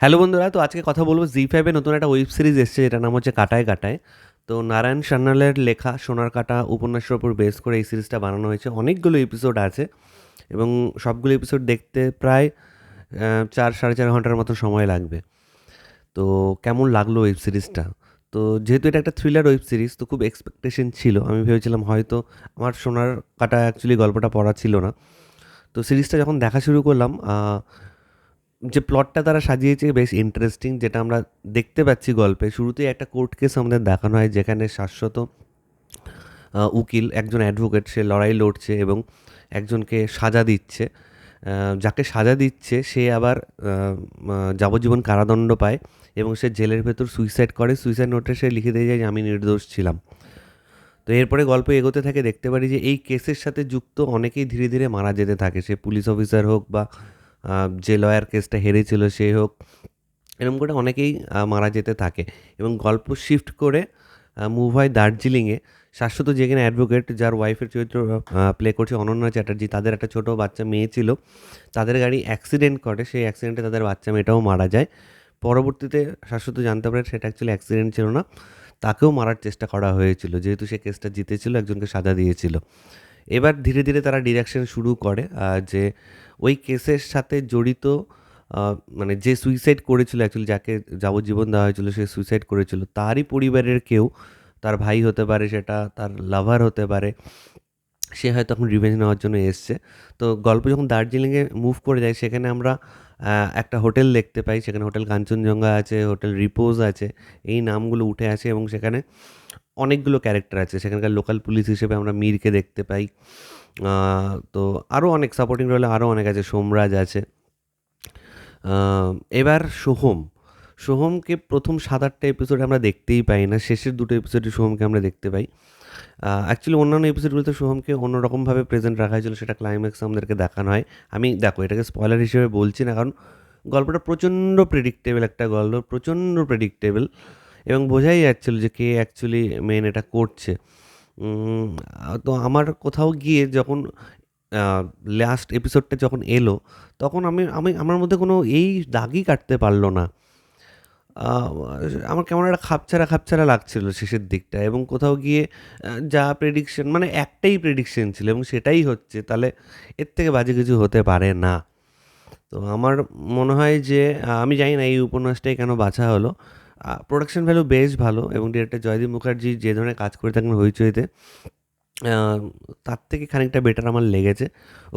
Hello বন্ধুরা, তো আজকে কথা বলব জি ফাইভে নতুন একটা ওয়েব সিরিজ এসছে, যেটার নাম হচ্ছে কাটায় কাটায়। তো নারায়ণ সান্যালের লেখা সোনার কাটা উপন্যাসের ওপর বেস করে এই সিরিজটা বানানো হয়েছে। অনেকগুলো এপিসোড আছে এবং সবগুলো এপিসোড দেখতে প্রায় চার, সাড়ে চার ঘণ্টার মতো সময় লাগবে। তো কেমন লাগল ওয়েব সিরিজটা তো যেহেতু এটা একটা থ্রিলার ওয়েব সিরিজ তো খুব এক্সপেকটেশন ছিল। আমি ভেবেছিলাম হয়তো আমার সোনার কাটা অ্যাকচুয়ালি গল্পটা পড়া ছিল না। তো সিরিজটা যখন দেখা শুরু করলাম যে প্লটটা তারা সাজিয়েছে বেশ ইন্টারেস্টিং যেটা আমরা দেখতে পাচ্ছি গল্পে। শুরুতেই একটা কোর্ট কেস আমাদের দেখানো হয়, যেখানে শাশ্বত উকিল একজন অ্যাডভোকেট সে লড়াই লড়ছে এবং একজনকে সাজা দিচ্ছে। যাকে সাজা দিচ্ছে, সে আবার যাবজ্জীবন কারাদণ্ড পায় এবং সে জেলের ভেতর সুইসাইড করে। সুইসাইড নোটে সে লিখে দিয়ে যায় যে, আমি নির্দোষ ছিলাম। তো এরপরে গল্প এগোতে থাকে, দেখতে পারি যে, এই কেসের সাথে যুক্ত অনেকেই ধীরে ধীরে মারা যেতে থাকে। সে পুলিশ অফিসার হোক বা যে লয়ার কেসটা হেরেছিল সে হোক, এরকম করে অনেকেই মারা যেতে থাকে। এবং গল্প শিফট করে মুভ হয় দার্জিলিংয়ে। শাশ্বত যেখানে অ্যাডভোকেট যার ওয়াইফের চরিত্র প্লে করছে অনন্যা চ্যাটার্জি, তাদের একটা ছোট বাচ্চা মেয়ে ছিল। তাদের গাড়ি অ্যাক্সিডেন্ট করে, সেই অ্যাক্সিডেন্টে তাদের বাচ্চা মেয়েটাও মারা যায়। পরবর্তীতে শাশ্বত জানতে পারে সেটা অ্যাকচুয়ালি অ্যাক্সিডেন্ট ছিল না। তাকেও মারার চেষ্টা করা হয়েছিল, যেহেতু সে কেসটা জিতেছিল, একজনকে সাজা দিয়েছিল। এবার ধীরে ধীরে তারা ডিরেকশন শুরু করে যে ওই কেসের সাথে জড়িত মানে যে সুইসাইড করেছিল অ্যাকচুয়ালি যাকে যাবজ্জীবন দেওয়া হয়েছিল সে সুইসাইড করেছিল, তারই পরিবারের কেউ তার ভাই হতে পারে, সেটা তার লাভার হতে পারে, সে হয়তো এখন রিভেঞ্জ নেওয়ার জন্য এসছে। তো গল্প যখন দার্জিলিংয়ে মুভ করে যায়, সেখানে আমরা একটা হোটেল দেখতে পাই, সেখানে হোটেল কাঞ্চনজঙ্ঘা আছে, হোটেল রিপোজ আছে, এই নামগুলো উঠে আসে এবং সেখানে অনেকগুলো ক্যারেক্টার আছে। সেখানকার লোকাল পুলিশ হিসেবে আমরা মীরকে দেখতে পাই। তো আরও অনেক সাপোর্টিং রোলে আরও অনেক আছে। সোমরাজ আছে। এবার সোহম। সোহমকে প্রথম সাত আটটা এপিসোড আমরা দেখতেই পাই না। শেষের দুটো এপিসোডে সোহমকে আমরা দেখতে পাই। অ্যাকচুয়ালি অন্যান্য এপিসোডগুলোতে সোহমকে অন্যরকমভাবে প্রেজেন্ট রাখা হয়েছিল, সেটা ক্লাইম্যাক্স আমাদেরকে দেখানো হয়। আমি, দেখো, এটাকে স্পয়লার হিসেবে বলছি না, কারণ গল্পটা প্রচণ্ড প্রেডিক্টেবল একটা গল্প, প্রচণ্ড প্রেডিক্টেবল এবং বোঝাই যাচ্ছিল যে কে অ্যাকচুয়ালি মেন এটা করছে। তো আমার কোথাও গিয়ে যখন লাস্ট এপিসোডটা যখন এলো, তখন আমি আমি, আমার মধ্যে কোনো এই দাগই কাটতে পারল না। আমার কেমন একটা খাপছাড়া খাপছাড়া লাগছিল শেষের দিকটা এবং কোথাও গিয়ে যা প্রেডিকশন মানে একটাই প্রেডিকশন ছিল এবং সেটাই হচ্ছে, তাহলে এর থেকে বাজে কিছু হতে পারে না। তো আমার মনে হয় যে আমি জানি না এই উপন্যাসটাই কেন বাছা হলো। প্রোডাকশন ভ্যালু বেশ ভালো এবং ডিরেক্টর জয়দীপ মুখার্জি যে ধরনের কাজ করে থাকেন হইচইতে তার থেকে খানিকটা বেটার আমার লেগেছে।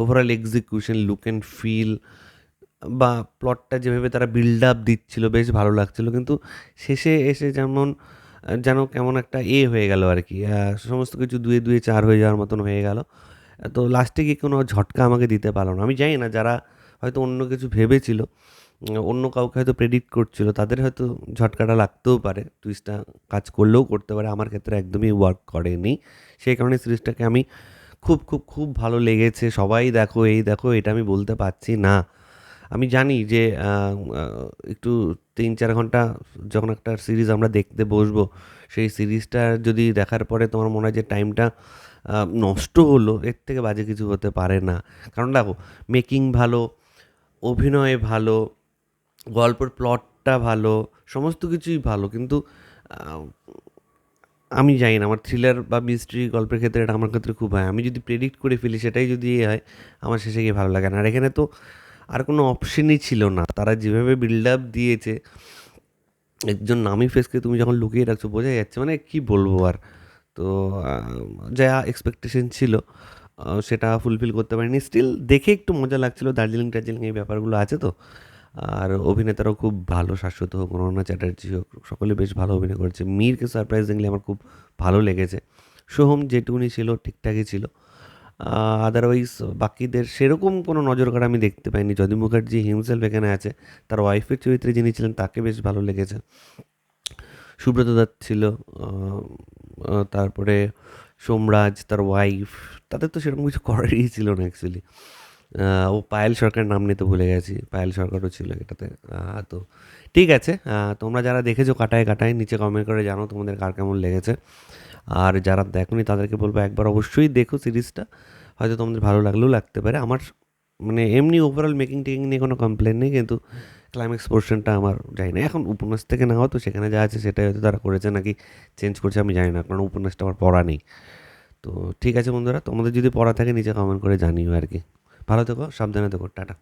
Overall execution look and feel বা প্লটটা যেভাবে তারা বিল্ড আপ দিচ্ছিল বেশ ভালো লাগছিল। কিন্তু শেষে এসে যেমন, যেন কেমন একটা এ হয়ে গেল আর কি সমস্ত কিছু দুয়ে দুয়ে চার হয়ে যাওয়ার মতন হয়ে গেল। তো লাস্টে গিয়ে কোনো ঝটকা আমাকে দিতে পারল না। আমি জানি না যারা হয়তো অন্য কিছু ভেবেছিল অন্য কাউকে হয়তো প্রেডিক্ট করছিল, তাদের হয়তো ঝটকাটা লাগতেও পারে টুইস্টটা কাজ করলেও করতে পারে, আমার ক্ষেত্রে একদমই ওয়ার্ক করেনি। সেই কারণে সিরিজটাকে আমি খুব খুব খুব ভালো লেগেছে, সবাই দেখো, এই দেখো, এটা আমি বলতে পারছি না। আমি জানি যে একটু তিন চার ঘণ্টা যখন একটা সিরিজ আমরা দেখতে বসবো, সেই সিরিজটা যদি দেখার পরে তোমার মনে হয় যে টাইমটা নষ্ট হলো, এর থেকে বাজে কিছু হতে পারে না। কারণ দেখো মেকিং ভালো, অভিনয় ভালো গল্পের প্লটটা ভালো, সমস্ত কিছুই ভালো, কিন্তু আমি জানি না, আমার থ্রিলার বা মিস্ট্রি গল্পের ক্ষেত্রে এটা আমার ক্ষেত্রে খুব হয়। আমি যদি প্রেডিক্ট করে ফেলি, সেটাই যদি এ হয়, আমার শেষে গিয়ে ভালো লাগে না। আর এখানে তো আর কোনো অপশনই ছিল না। তারা যেভাবে বিল্ড আপ দিয়েছে, একজন নামি ফেসকে তুমি যখন লুকিয়ে রাখছো, বোঝা যাচ্ছে মানে কি বলব আর? তো যা এক্সপেকটেশন ছিল সেটা ফুলফিল করতে পারিনি। স্টিল দেখে একটু মজা লাগছিল দার্জিলিং টার্জিলিং এই ব্যাপারগুলো আছে তো। আর অভিনেতারাও খুব ভালো শাশ্বত হোক অনন্যা চ্যাটার্জি হোক, সকলে বেশ ভালো অভিনয় করেছে। মীরকে সারপ্রাইজিংলি আমার খুব ভালো লেগেছে। সোহম যেটুকুনি ছিল, ঠিকঠাকই ছিল। আদারওয়াইজ বাকিদের সেরকম কোনো নজর কাড়া আমি দেখতে পাইনি। যদি মুখার্জি হিমসেলফ এখানে আছে, তার ওয়াইফের চরিত্রে যিনি ছিলেন, তাকে বেশ ভালো লেগেছে। সুব্রত দত্ত ছিল তারপরে সোমরাজ, তার ওয়াইফ তাদের তো সেরকম কিছু করারই ছিল না অ্যাকচুয়ালি ও পায়েল সরকারের নাম নিতে ভুলে গেছি। পায়েল সরকারও ছিল এটাতে। তো ঠিক আছে। তোমরা যারা দেখেছ কাটায় কাটায়, নিচে কমেন্ট করে জানো তোমাদের কার কেমন লেগেছে। আর যারা দেখোনি তাদেরকে বলব একবার অবশ্যই দেখো সিরিজটা। হয়তো তোমাদের ভালো লাগলেও লাগতে পারে। আমার মানে এমনি ওভারঅল মেকিং টেকিং নিয়ে কোনো কমপ্লেন নেই, কিন্তু ক্লাইম্যাক্স পোর্শনটা আমার জানি না। এখন উপন্যাস থেকে নেওয়া তো সেখানে যা আছে সেটাই হয়তো তারা করেছে নাকি চেঞ্জ করছে আমি জানি না, কারণ উপন্যাসটা আমার পড়া নেই। তো ঠিক আছে বন্ধুরা, তোমাদের যদি পড়া থাকে নিচে কমেন্ট করে জানিও আর কি। ভালো থেকো সাবধানে থেকো টাটা।